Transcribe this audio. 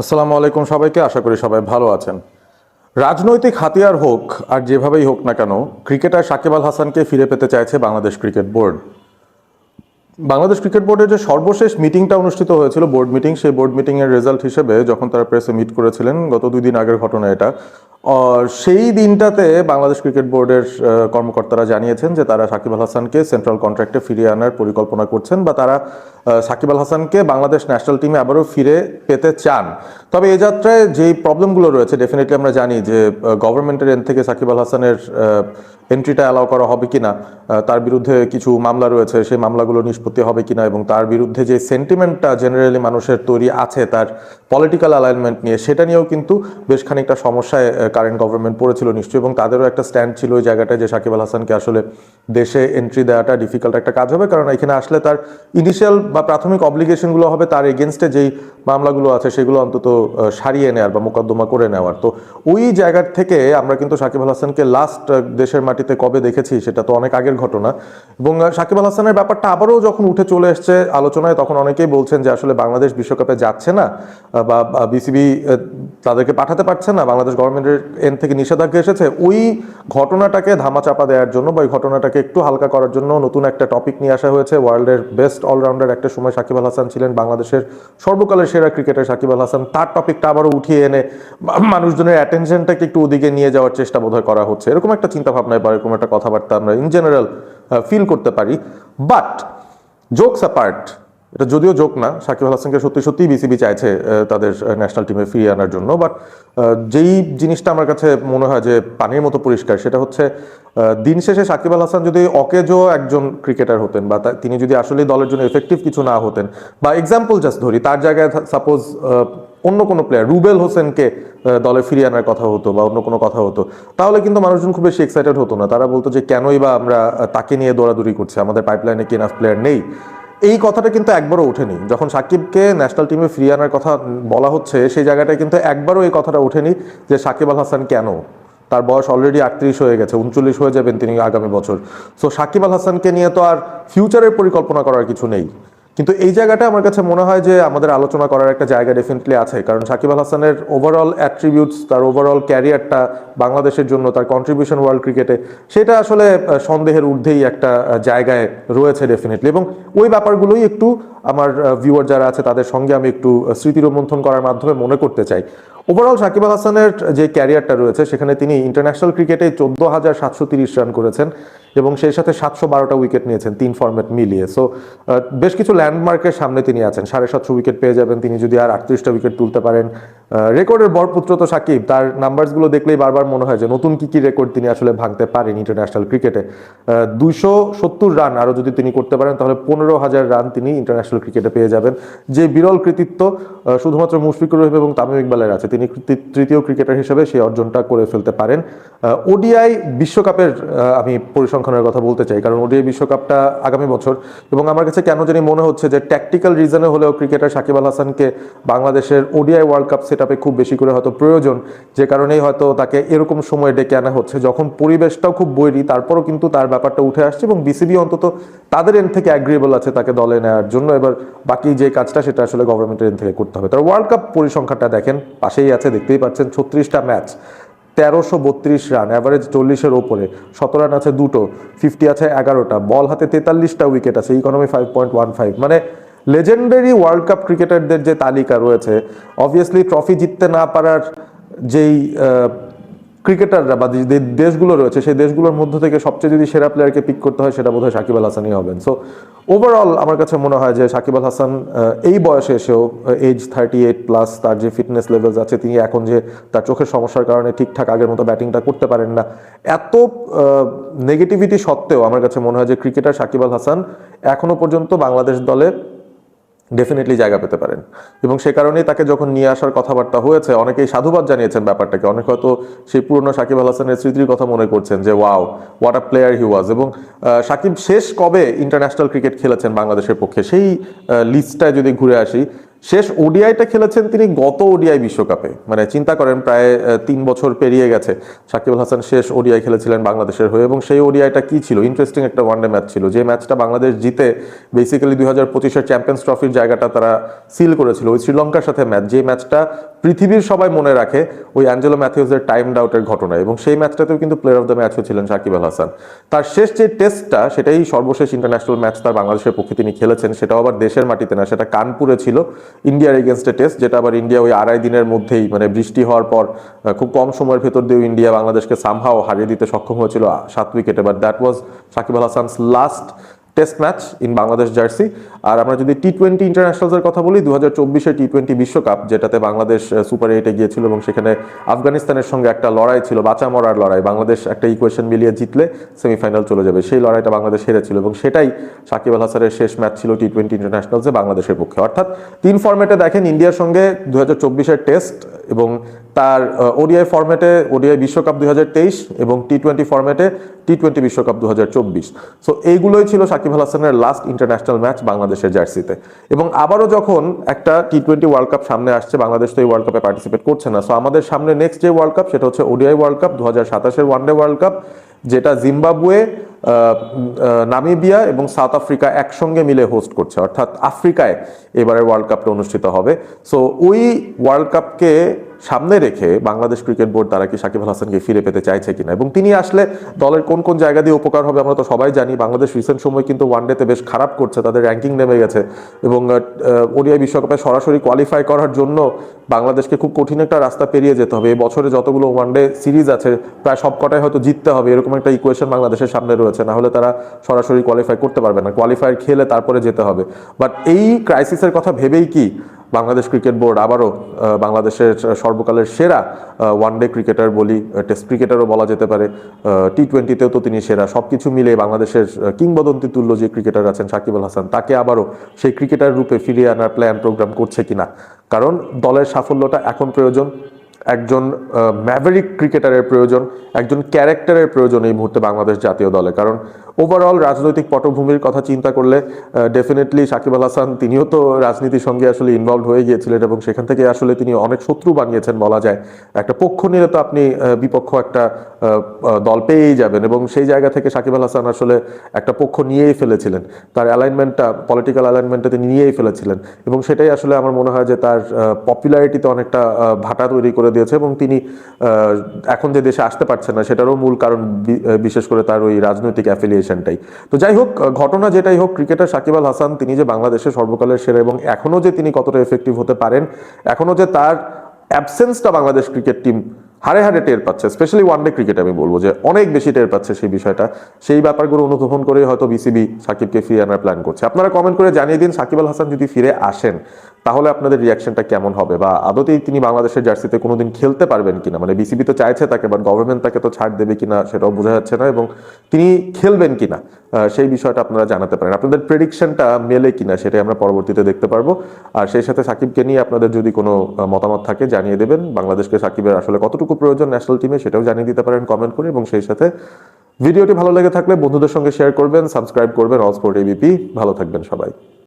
আসসালামু আলাইকুম সবাইকে, আশা করি সবাই ভালো আছেন। রাজনৈতিক হাতিয়ার হোক আর যেভাবেই হোক না কেন, ক্রিকেটার সাকিব আল হাসানকে ফিরে পেতে চাইছে Bangladesh cricket board. Bangladesh cricket বোর্ডের যে সর্বশেষ মিটিংটা অনুষ্ঠিত হয়েছিল, বোর্ড মিটিং, সেই বোর্ড মিটিংয়ের রেজাল্ট হিসেবে যখন তারা প্রেসে মিট করেছিলেন, গত দুই দিন আগের ঘটনা এটা সেই দিনটাতে বাংলাদেশ ক্রিকেট বোর্ডের কর্মকর্তারা জানিয়েছেন যে তারা সাকিব আল হাসানকে সেন্ট্রাল কন্ট্রাক্টে ফিরিয়ে আনার পরিকল্পনা করছেন বা তারা সাকিব আল হাসানকে বাংলাদেশ ন্যাশনাল টিমে আবারও ফিরে পেতে চান। তবে এ যাত্রায় যেই প্রবলেমগুলো রয়েছে ডেফিনেটলি আমরা জানি যে গভর্নমেন্টের এন্ড থেকে সাকিব আল হাসানের এন্ট্রিটা অ্যালাউ করা হবে কিনা তার বিরুদ্ধে কিছু মামলা রয়েছে, সেই মামলাগুলো নিষ্পত্তি হবে কিনা এবং তার বিরুদ্ধে যে সেন্টিমেন্টটা জেনারেলি মানুষের তৈরি আছে, তার পলিটিক্যাল অ্যালাইনমেন্ট নিয়ে, সেটা নিয়েও কিন্তু বেশ খানিকটা সমস্যায় কারেন্ট গভর্নমেন্ট পড়েছিল নিশ্চয়ই, এবং তাদেরও একটা স্ট্যান্ড ছিল ওই জায়গাটায় যে সাকিব আল হাসানকে আসলে দেশে এন্ট্রি দেওয়াটা ডিফিকাল্ট একটা কাজ হবে, কারণ এখানে আসলে তার ইনিশিয়াল বা প্রাথমিক অব্লিগেশনগুলো হবে তার এগেনস্টে যেই মামলাগুলো আছে সেগুলো অন্তত সারিয়ে নেওয়ার বা মোকদ্দমা করে নেওয়ার। তো ওই জায়গার থেকে আমরা কিন্তু সাকিব আল হাসানকে লাস্ট দেশের মাটিতে কবে দেখেছি সেটা তো অনেক আগের ঘটনা। এবং সাকিব আল হাসানের ব্যাপারটা আবারও যখন উঠে চলে এসছে আলোচনায়, তখন অনেকেই বলছেন যে আসলে বাংলাদেশ বিশ্বকাপে যাচ্ছে না বা বিসিবি তাদেরকে পাঠাতে পারছে না, বাংলাদেশ গভর্নমেন্টের এন থেকে নিষেধাজ্ঞা এসেছে, ওই ঘটনাটাকে ধামাচাপা দেওয়ার জন্য বা ওই ঘটনাটাকে একটু হালকা করার জন্য নতুন একটা টপিক নিয়ে আসা হয়েছে। ওয়ার্ল্ডের বেস্ট অলরাউন্ডার একটা সময় সাকিব আল হাসান ছিলেন, বাংলাদেশের সর্বকালের সেরা ক্রিকেটার সাকিব আল হাসান। তার টপিকটা আবারও উঠিয়ে এনে মানুষজনের অ্যাটেনশনটাকে একটু ওদিকে নিয়ে যাওয়ার চেষ্টা বোধহয় করা হচ্ছে। এরকম একটা চিন্তা ভাবনায় বা এরকম একটা কথাবার্তা আমরা ইন জেনারেল ফিল করতে পারি। বাট জোকস অ্যাপার্ট এটা যদিও জোক না, সাকিব হাসানকে সত্যি সত্যিই বিসিবি চাইছে তাদের ন্যাশনাল টিমে ফিরিয়ে আনার জন্য বাট যেই জিনিসটা আমার কাছে মনে হয় যে পানির মতো পরিষ্কার, সেটা হচ্ছে দিন শেষে সাকিব আল হাসান যদি অকেজো একজন ক্রিকেটার হতেন বা তিনি যদি আসলে দলের জন্য এফেক্টিভ কিছু না হতেন, বা এক্সাম্পল জাস্ট ধরি, তার জায়গায় সাপোজ অন্য কোনো প্লেয়ার রুবেল হোসেনকে দলে ফিরিয়ে আনার কথা হতো বা অন্য কোনো কথা হতো, তাহলে কিন্তু মানুষজন খুব বেশি এক্সাইটেড হতো না। তারা বলতো যে কেনই বা আমরা তাকে নিয়ে দৌড়াদৌড়ি করছি, আমাদের পাইপলাইনে কি এনাফ প্লেয়ার নেই? এই কথাটা কিন্তু একবারও ওঠেনি। যখন সাকিবকে ন্যাশনাল টিমে ফিরিয়ে আনার কথা বলা হচ্ছে, সেই জায়গাটায় কিন্তু একবারও এই কথাটা ওঠেনি যে সাকিব আল হাসান কেন? তার বয়স অলরেডি আটত্রিশ হয়ে গেছে, উনচল্লিশ হয়ে যাবেন তিনি আগামী বছর। সো সাকিব আল হাসানকে নিয়ে তো আর ফিউচারের পরিকল্পনা করার কিছু নেই। কিন্তু এই জায়গাটা আমার কাছে মনে হয় যে আমাদের আলোচনা করার একটা জায়গা ডেফিনেটলি আছে। কারণ সাকিব আল হাসানের ওভারঅল অ্যাট্রিবিউটস তার ওভারঅল ক্যারিয়ারটা বাংলাদেশের জন্য, তার কন্ট্রিবিউশন ওয়ার্ল্ড ক্রিকেটে সেটা আসলে সন্দেহের ঊর্ধ্বেই একটা জায়গায় রয়েছে ডেফিনেটলি এবং ওই ব্যাপারগুলোই একটু আমার ভিউয়ার যারা আছে, তাদের সঙ্গে আমি একটু স্মৃতিরোমন্থন করার মাধ্যমে মনে করতে চাই। ওভারঅল সাকিব আল হাসানের যে ক্যারিয়ারটা রয়েছে, সেখানে তিনি ইন্টারন্যাশনাল ক্রিকেটে চোদ্দ হাজার সাতশো তিরিশ রান করেছেন। এবং সেই সাথে সাতশো বারোটা উইকেট নিয়েছেন, তিন ফরম্যাট মিলিয়ে। সো বেশ কিছু ল্যান্ডমার্কের সামনে তিনি আছেন। সাড়ে সাতশো উইকেট পেয়ে যাবেন তিনি যদি আর আটত্রিশটা উইকেট তুলতে পারেন। রেকর্ডের বরপুত্র তো সাকিব, তার নাম্বারসগুলো দেখলেই বারবার মনে হয় যে নতুন কি কি রেকর্ড তিনি আসলে ভাঙতে পারেন ইন্টারন্যাশনাল ক্রিকেটে দুইশো সত্তর রান আরও যদি তিনি করতে পারেন, তাহলে পনেরো হাজার রান তিনি ইন্টারন্যাশনাল ক্রিকেটে পেয়ে যাবেন। যে বিরল কৃতিত্ব শুধুমাত্র মুশফিকুর রহিম এবং তামিম ইকবালের আছে, তিনি তৃতীয় ক্রিকেটার হিসেবে সেই অর্জনটা করে ফেলতে পারেন। ওডিআই বিশ্বকাপের আমি আমি পরিসংখ্যানের কথা বলতে চাই, কারণ ওডিআই বিশ্বকাপটা আগামী বছর। এবং আমার কাছে কেন জানি মনে হচ্ছে যে ট্যাকটিক্যাল রিজনে হলেও ক্রিকেটার সাকিব আল হাসানকে বাংলাদেশের ওডিআই ওয়ার্ল্ড কাপ সেট খুব বেশি করে হয়তো প্রয়োজন, যে কারণেই হয়তো তাকে এরকম সময় ডেকে আনা হচ্ছে, যখন পরিবেশটাও খুব বৈরী, তারপরও কিন্তু তার ব্যাপারটা উঠে আসছে এবং বিসিবি অন্তত তাদের এন্ড থেকে অ্যাগ্রিয়েবল আছে তাকে দলে নেওয়ার জন্য। এবার বাকি যে কাজটা, সেটা আসলে গভর্নমেন্টের এন্ড থেকে করতে হবে। তার ওয়ার্ল্ড কাপ পরিসংখ্যানটা দেখেন, পাশেই আছে, দেখতেই পাচ্ছেন, ছত্রিশটা ম্যাচ তেরোশো বত্রিশ রান অ্যাভারেজ চল্লিশের ওপরে। শত রান আছে দুটো ফিফটি আছে এগারোটা। বল হাতে তেতাল্লিশটা উইকেট আছে economy five point one five মানে লেজেন্ডারি ওয়ার্ল্ড কাপ ক্রিকেটারদের যে তালিকা রয়েছে অবভিয়াসলি ট্রফি জিততে না পারার যেই ক্রিকেটাররা বা যে দেশগুলো রয়েছে, সেই দেশগুলোর মধ্য থেকে সবচেয়ে যদি সেরা প্লেয়ারকে পিক করতে হয়, সেটা বোধহয় সাকিব আল হাসানই হবেন। সো ওভারঅল আমার কাছে মনে হয় যে সাকিব আল হাসান এই বয়সে এসেও এজ থার্টি এইট প্লাস তার যে ফিটনেস লেভেলস আছে, তিনি এখন যে তার চোখের সমস্যার কারণে ঠিকঠাক আগের মতো ব্যাটিংটা করতে পারেন না। এত নেগেটিভিটি সত্ত্বেও আমার কাছে মনে হয় যে ক্রিকেটার সাকিব আল হাসান এখনও পর্যন্ত বাংলাদেশ দলে ডেফিনেটলি জায়গা পেতে পারেন। এবং সে কারণেই তাকে যখন নিয়ে আসার কথাবার্তা হয়েছে, অনেকেই সাধুবাদ জানিয়েছেন ব্যাপারটাকে। অনেক হয়তো সেই পুরনো সাকিব আল হাসানের স্মৃতির কথা মনে করছেন যে, wow what a player he was এবং সাকিব শেষ কবে ইন্টারন্যাশনাল ক্রিকেট খেলেছেন বাংলাদেশের পক্ষে? সেই লিস্টটায় যদি ঘুরে আসি শেষ ওডিআইটা খেলেছেন তিনি গত ওডিআই বিশ্বকাপে। মানে চিন্তা করেন প্রায় তিন বছর পেরিয়ে গেছে। সাকিব আল হাসান শেষ ওডিআই খেলেছিলেন বাংলাদেশের হয়ে এবং সেই ওডিআইটা কি ছিল? ইন্টারেস্টিং একটা ওয়ানডে ম্যাচ ছিল। যে ম্যাচটা বাংলাদেশ জিতে বেসিক্যালি দুই হাজার পঁচিশের চ্যাম্পিয়ন্স ট্রফির জায়গাটা তারা সিল করেছিল। ওই শ্রীলঙ্কার সাথে ম্যাচ যে ম্যাচটা পৃথিবীর সবাই মনে রাখে, ওই অ্যাঞ্জেলো ম্যাথিউসের টাইম ডাউটের ঘটনা এবং সেই ম্যাচটাতেও কিন্তু প্লেয়ার অফ দ্য ম্যাচ ছিলেন সাকিব আল হাসান। তার শেষ যে টেস্টটা সেটাই সর্বশেষ ইন্টারন্যাশনাল ম্যাচ তার বাংলাদেশের পক্ষে তিনি খেলেছেন। সেটাও আবার দেশের মাটিতে না, সেটা কানপুরে ছিল। ইন্ডিয়ার এগেনস্টে টেস্ট যেটা আবার ইন্ডিয়া ওই আড়াই দিনের মধ্যেই মানে বৃষ্টি হওয়ার পর খুব কম সময়ের ভেতর দিয়েও ইন্ডিয়া বাংলাদেশকে সামহাও হারিয়ে দিতে সক্ষম হয়েছিল সাত উইকেটে but that was Shakib Al Hasan's last test match in Bangladesh jersey আর আমরা যদি টি টোয়েন্টি ইন্টারন্যাশনালসের কথা বলি দু হাজার চব্বিশে টি টোয়েন্টি বিশ্বকাপ, যেটাতে বাংলাদেশ সুপার এইটে গিয়েছিল এবং সেখানে আফগানিস্তানের সঙ্গে একটা লড়াই ছিল, বাঁচা মরার লড়াই। বাংলাদেশ একটা ইকুয়েশন মিলিয়ে জিতলে সেমিফাইনাল চলে যাবে। সেই লড়াইটা বাংলাদেশ হেরেছিল এবং সেটাই সাকিব আল হাসানের শেষ ম্যাচ ছিল টি টোয়েন্টি ইন্টারন্যাশনালসে বাংলাদেশের পক্ষে। অর্থাৎ তিন ফর্মেটে দেখেন, ইন্ডিয়ার সঙ্গে দু হাজার চব্বিশের টেস্ট এবং তার ওডিআই ফরম্যাটে ওডিআই বিশ্বকাপ দু হাজার তেইশ এবং টি টোয়েন্টি ফরম্যাটে টি টোয়েন্টি বিশ্বকাপ দু হাজার চব্বিশ। সো এইগুলোই ছিল সাকিব আল হাসানের লাস্ট ইন্টারন্যাশনাল ম্যাচ বাংলাদেশের জার্সিতে। এবং আবারও যখন একটা টি টোয়েন্টি ওয়ার্ল্ড কাপ সামনে আসছে, বাংলাদেশ তো এই ওয়ার্ল্ড কাপে পার্টিসিপেট করছে না। সো আমাদের সামনে নেক্সট যে ওয়ার্ল্ড কাপ সেটা হচ্ছে ওডিআই ওয়ার্ল্ড কাপ দু হাজার সাতাশের ওয়ানডে ওয়ার্ল্ড কাপ যেটা জিম্বাবুয়ে নামিবিয়া এবং সাউথ আফ্রিকা একসঙ্গে মিলে হোস্ট করছে। অর্থাৎ আফ্রিকায় এবারের ওয়ার্ল্ড কাপটা অনুষ্ঠিত হবে। সো ওই ওয়ার্ল্ড কাপকে সামনে রেখে বাংলাদেশ ক্রিকেট বোর্ড তারা কি সাকিব আল হাসানকে ফিরে পেতে চাইছে কিনা? এবং তিনি আসলে দলের কোন কোন জায়গা দিয়ে উপকার হবে আমরা তো সবাই জানি, বাংলাদেশ রিসেন্ট সময় কিন্তু ওয়ানডেতে বেশ খারাপ করছে, তাদের র্যাঙ্কিং নেমে গেছে। এবং ওডিআই বিশ্বকাপে সরাসরি কোয়ালিফাই করার জন্য বাংলাদেশকে খুব কঠিন একটা রাস্তা পেরিয়ে যেতে হবে। এই বছরে যতগুলো ওয়ানডে সিরিজ আছে, প্রায় সবকটাই হয়তো জিততে হবে। এরকম একটা ইকুয়েশন বাংলাদেশের সামনে রয়েছে। না হলে তারা সরাসরি কোয়ালিফাই করতে পারবে না। কোয়ালিফায়ার খেলে তারপরে যেতে হবে। বাট এই ক্রাইসিসের কথা ভেবেই কি বাংলাদেশ ক্রিকেট বোর্ড আবারও বাংলাদেশের সর্বকালের সেরা ওয়ানডে ক্রিকেটার বলি টেস্ট ক্রিকেটারও বলা যেতে পারে টি টোয়েন্টিতেও তো তিনি সেরা। সব কিছু মিলে বাংলাদেশের কিংবদন্তি তুল্য যে ক্রিকেটার আছেন সাকিব আল হাসান, তাকে আবারও সেই ক্রিকেটার রূপে ফিরিয়ে আনার প্ল্যান প্রোগ্রাম করছে কিনা। কারণ দলের সাফল্যটা এখন প্রয়োজন, একজন ম্যাভেরিক ক্রিকেটারের প্রয়োজন, একজন ক্যারেক্টারের প্রয়োজন এই মুহূর্তে বাংলাদেশ জাতীয় দলে। কারণ ওভারঅল রাজনৈতিক পটভূমির কথা চিন্তা করলে ডেফিনেটলি সাকিব আল হাসান তিনিও তো রাজনীতির সঙ্গে আসলে ইনভলভ হয়ে গিয়েছিলেন এবং সেখান থেকে আসলে তিনি অনেক শত্রু বানিয়েছেন বলা যায়। একটা পক্ষ নিলে তো আপনি বিপক্ষ একটা দল পেয়েই যাবেন এবং সেই জায়গা থেকে সাকিব আল হাসান আসলে একটা পক্ষ নিয়েই ফেলেছিলেন। তার অ্যালাইনমেন্টটা পলিটিক্যাল অ্যালাইনমেন্টটা তিনি নিয়েই ফেলেছিলেন এবং সেটাই আসলে আমার মনে হয় যে তার পপুলারিটিতে অনেকটা ভাটা তৈরি করে দিয়েছে এবং তিনি এখন যে দেশে আসতে পারছেন না, সেটারও মূল কারণ বিশেষ করে তার ওই রাজনৈতিক অ্যাফিলিয়েশনটাই তো যাই হোক ঘটনা যেটাই হোক ক্রিকেটার সাকিব আল হাসান, তিনি যে বাংলাদেশের সর্বকালের সেরা এবং এখনও যে তিনি কতটা এফেক্টিভ হতে পারেন এখনও যে তার অ্যাবসেন্সটা বাংলাদেশ ক্রিকেট টিম হারে হারে টের পাচ্ছে স্পেশালি ওয়ানডে ক্রিকেট আমি বলব যে অনেক বেশি টের পাচ্ছে সেই বিষয়টা। সেই ব্যাপারগুলো অনুধাবন করে হয়তো বিসিবি সাকিবকে ফিরিয়ে আনার প্ল্যান করছে। আপনারা কমেন্ট করে জানিয়ে দিন সাকিব আল হাসান যদি ফিরে আসেন, তাহলে আপনাদের রিয়াকশনটা কেমন হবে? বা আদতেই তিনি বাংলাদেশের জার্সিতে কোনোদিন খেলতে পারবেন কিনা? মানে বিসিবি তো চাইছে তাকে বাট গভর্নমেন্ট তাকে তো ছাড় দেবে কিনা সেটাও বোঝা যাচ্ছে না, এবং তিনি খেলবেন কিনা সেই বিষয়টা আপনারা জানাতে পারেন। আপনাদের প্রেডিকশনটা মেলে কিনা সেটাই আমরা পরবর্তীতে দেখতে পারব। আর সেই সাথে সাকিবকে নিয়ে আপনাদের যদি কোনো মতামত থাকে, জানিয়ে দেবেন। বাংলাদেশকে সাকিবের আসলে কতটুকু প্রয়োজন ন্যাশনাল টিমে সেটাও জানিয়ে দিতে পারেন কমেন্ট করে এবং সেই সাথে ভিডিওটি ভালো লেগে থাকলে বন্ধুদের সঙ্গে শেয়ার করবেন সাবস্ক্রাইব করবেন অল স্পোর্ট এবিপি ভালো থাকবেন সবাই।